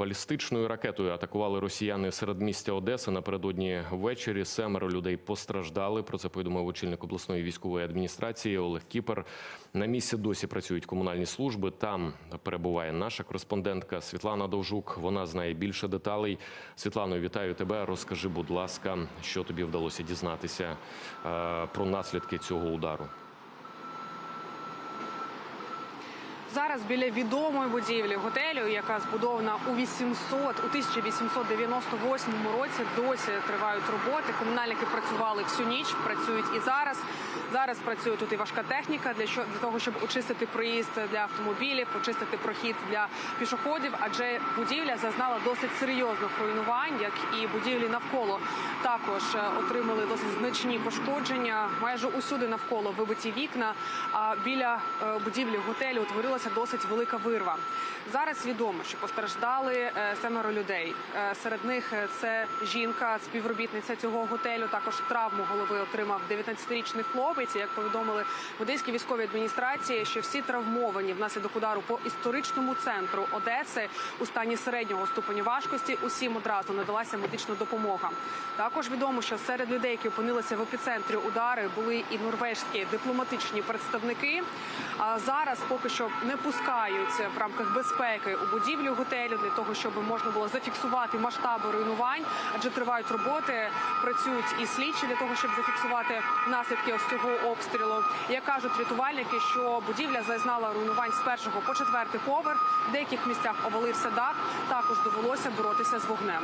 Балістичною ракетою атакували росіяни середмістя Одеси напередодні ввечері. Семеро людей постраждали. Про це повідомив очільник обласної військової адміністрації Олег Кіпер. На місці досі працюють комунальні служби. Там перебуває наша кореспондентка Світлана Довжук. Вона знає більше деталей. Світлано, вітаю тебе. Розкажи, будь ласка, що тобі вдалося дізнатися е, про наслідки цього удару. Зараз біля відомої будівлі готелю, яка збудована у 800, у 1898 році, досі тривають роботи. Комунальники працювали всю ніч, працюють і зараз. Зараз працює тут і важка техніка для що для того, щоб очистити проїзд для автомобілів, очистити прохід для пішоходів. Адже будівля зазнала досить серйозних руйнувань, як і будівлі навколо. Також е, отримали досить значні пошкодження. Майже усюди навколо вибиті вікна. А біля е, будівлі готелю утворилася досить велика вирва. Зараз відомо, що постраждали е, семеро людей. Е, Серед них е, це жінка, співробітниця цього готелю. Також травму голови отримав 19-річний хлопець. Як повідомили в Одеській військовій адміністрації, що всі травмовані внаслідок удару по історичному центру Одеси у стані середнього ступеню важкості. Усім одразу надалася медична допомога. Також відомо, що серед людей, які опинилися в епіцентрі удари, були і норвежські дипломатичні представники. А зараз поки що не пускають в рамках безпеки у будівлю готелю для того, щоб можна було зафіксувати масштаби руйнувань, адже тривають роботи, працюють і слідчі для того, щоб зафіксувати наслідки ось цього обстрілу. Як кажуть рятувальники, що будівля зазнала руйнувань з першого по четвертий поверх. В деяких місцях обвалився дах. Також довелося боротися з вогнем.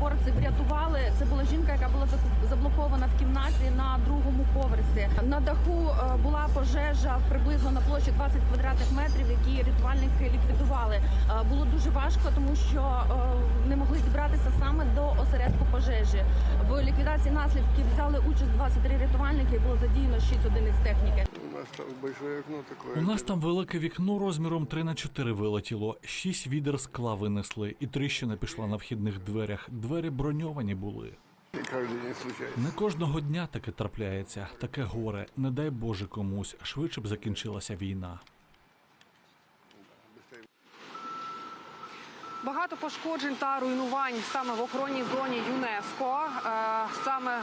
Вогнеборці врятували. Це була жінка, яка була заблокована в кімнаті на другому поверсі. На даху е, була пожежа приблизно на площі 20 квадратних метрів, які рятувальники ліквідували. Е, Було дуже важко, тому що е, не могли дібратися саме до осередку пожежі. В ліквідації наслідків взяли участь 23 рятувальники. Було задіяно 6 одиниць техніки. У нас там велике вікно розміром 3 на 4 вилетіло, шість відер скла винесли, і тріщина пішла на вхідних дверях. Двері броньовані були. И каждый день случается. Не кожного дня таке трапляється, таке горе. Не дай Боже комусь, швидше б закінчилася війна. Багато пошкоджень та руйнувань саме в охоронній зоні ЮНЕСКО. Е, Саме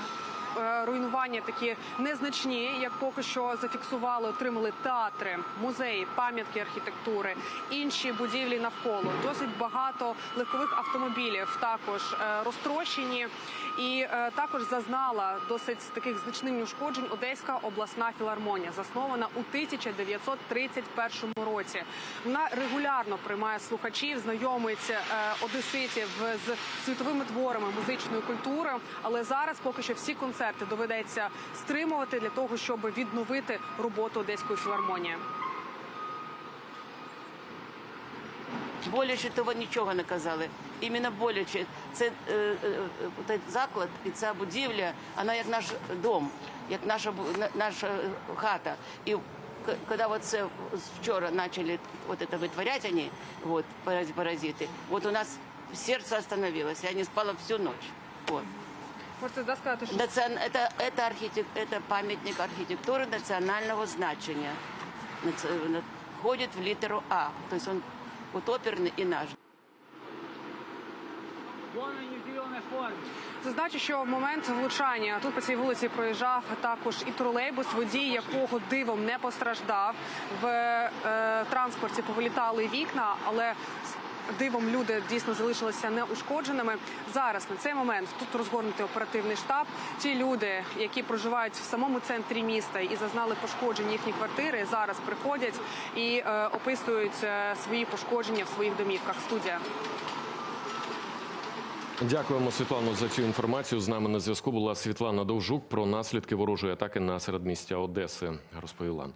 руйнування такі незначні, як поки що зафіксували, отримали театри, музеї, пам'ятки архітектури, інші будівлі навколо. Досить багато легкових автомобілів також е, розтрощені. І е, також зазнала досить таких значних ушкоджень Одеська обласна філармонія, заснована у 1931 році. Вона регулярно приймає слухачів, знайомить е, одеситів з світовими творами музичної культури. Але зараз поки що всі концерти доведеться стримувати для того, щоб відновити роботу Одеської філармонії. боляче того нічого не казали. Іменно боляче. Це е, е, е, заклад і ця будівля, вона як наш дом, як наша наша е, хата. І коли от це вчора почали вот это витворяти вони, вот, паразити, от у нас серце остановилось, я не спала всю ночь. Вот. Можете да, сказати, що Национ- Это, это, архитек- это памятник архитектуры национального значения. Наци- на- Входит в литеру А. То есть он вот оперный и наш. Зазначу, що в момент влучання тут по цій вулиці проїжджав також і тролейбус, водій якого дивом не постраждав. В е, транспорті повилітали вікна, але дивом люди дійсно залишилися неушкодженими. Зараз на цей момент тут розгорнутий оперативний штаб. Ті люди, які проживають в самому центрі міста і зазнали пошкоджень їхні квартири, зараз приходять і е, описують е, свої пошкодження в своїх домівках. Студія. Дякуємо Світлану за цю інформацію. З нами на зв'язку була Світлана Довжук про наслідки ворожої атаки на середмістя Одеси. Розповіла.